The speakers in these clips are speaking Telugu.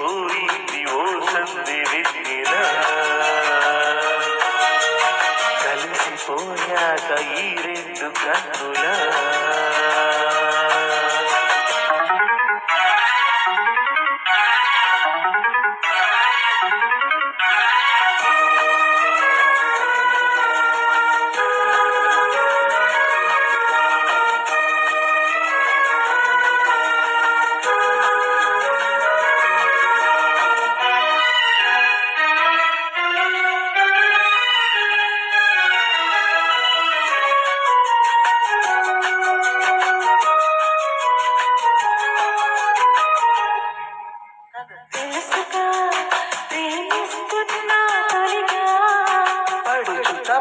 కురిసిపోయింది ఓ సంది వెన్నెల కలిసిపోయాక ఈ రెండు కన్నులా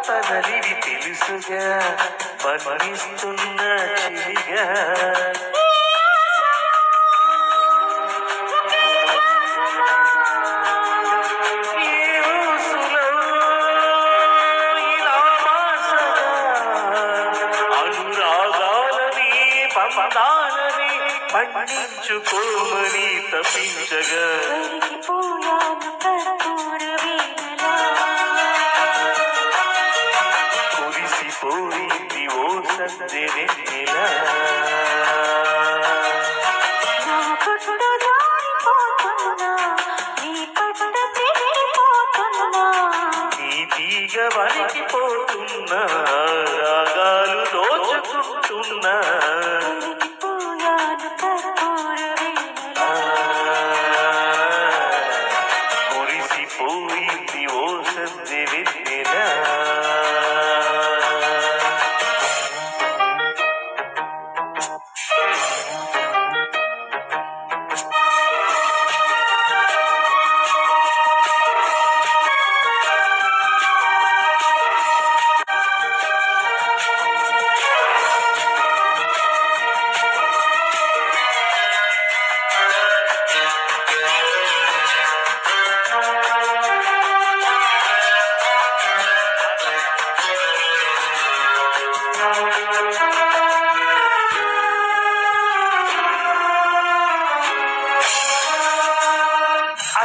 పడుచు తెలుసుగా మరణిస్తున్న చిలిగా పండించుకోమని తప్పించగా ఓ సందె వెన్నెలా నా పట్టు జారిపోతున్నా నీ పట్టు తిరిగిపోతున్నా నీ తీగ వణికిపోతున్నా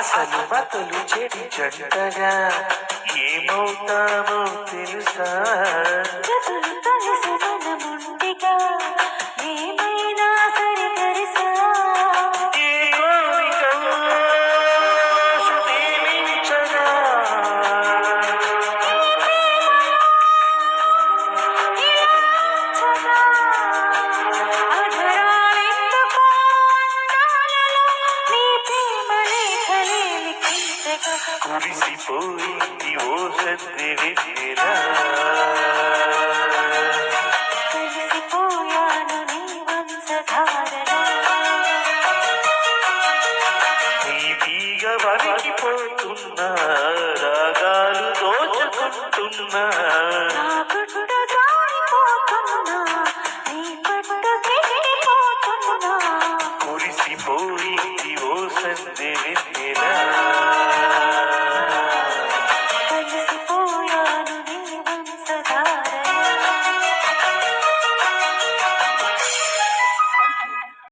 అసలు బతులు చెడి జంటగా ఏమవుతామో తెలుసా? కురిసిపోయి ఓ సందె వెన్నెలా నీ తీగ వణికిపోతున్నా రాగాలు దోచుకుంటున్నా.